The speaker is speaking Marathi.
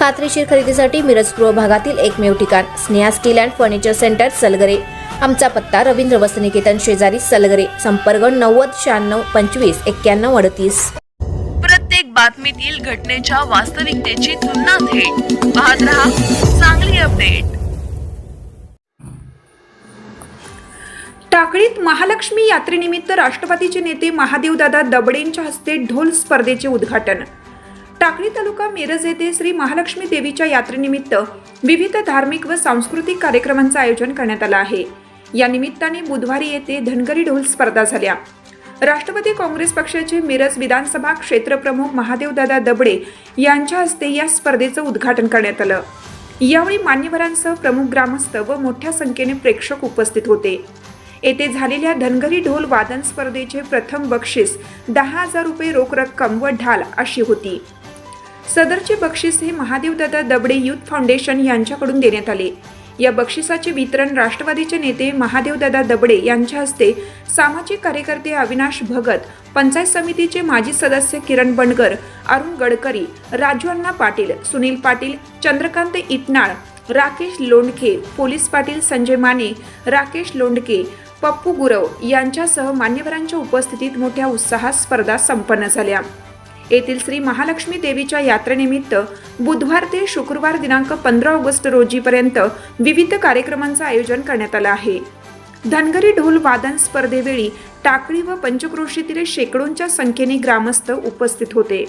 खात्रीशीर खरेदीसाठी मिरज पूर्व भागातील एकमेव ठिकाण Sneha steel and furniture centre Salgare. आमचा पत्ता रवींद्र वसनिकेतन शेजारी सलगरे संपर्क नव्वद शहाण्णव पंचवीस एक्क्याण्णव अडतीस. प्रत्येक बातमीतील घटनेच्या वास्तविकतेची तुलना थेट. पाहत रहा चांगली अपडेट. टाकळीत महालक्ष्मी यात्रेनिमित्त राष्ट्रवादीचे नेते महादेवदादा दबडेंच्या हस्ते ढोल स्पर्धेचे उद्घाटन. टाकळी तालुका मिरज येथे श्री महालक्ष्मी देवीच्या यात्रेनिमित्त विविध धार्मिक व सांस्कृतिक कार्यक्रमांचं आयोजन करण्यात आलं आहे. या निमित्ताने बुधवारी येथे धनगरी ढोल स्पर्धा झाल्या. राष्ट्रवादी काँग्रेस पक्षाचे मिरज विधानसभा क्षेत्रप्रमुख महादेवदादा दबडे यांच्या हस्ते या स्पर्धेचं उद्घाटन करण्यात आलं. यावेळी मान्यवरांसह प्रमुख ग्रामस्थ व मोठ्या संख्येने प्रेक्षक उपस्थित होते. येथे झालेल्या धनगरी ढोल वादन स्पर्धेचे प्रथम बक्षीस दहा हजार रुपये रोख रक्कम व ढाल अशी होती. सदरचे बक्षीस हे महादेवदादा दबडे युथ फाउंडेशन यांच्याकडून देण्यात आले. या बक्षिसाचे वितरण राष्ट्रवादीचे नेते महादेवदादा दबडे यांच्या हस्ते सामाजिक कार्यकर्ते अविनाश भगत पंचायत समितीचे माजी सदस्य किरण बंडगर अरुण गडकरी राजू अण्णा पाटील सुनील पाटील चंद्रकांत इटनाळ राकेश लोंडके पोलीस पाटील संजय माने राकेश लोंडके पप्पू गुरव यांच्यासह मान्यवरांच्या उपस्थितीत मोठ्या उत्साहात स्पर्धा संपन्न झाल्या. येथील श्री महालक्ष्मी देवीच्या यात्रेनिमित्त बुधवार ते शुक्रवार दिनांक पंधरा ऑगस्ट रोजीपर्यंत विविध कार्यक्रमांचं आयोजन करण्यात आलं आहे. धनगरी ढोल वादन स्पर्धेवेळी टाकळी व पंचक्रोशीतील शेकडोंच्या संख्येने ग्रामस्थ उपस्थित होते.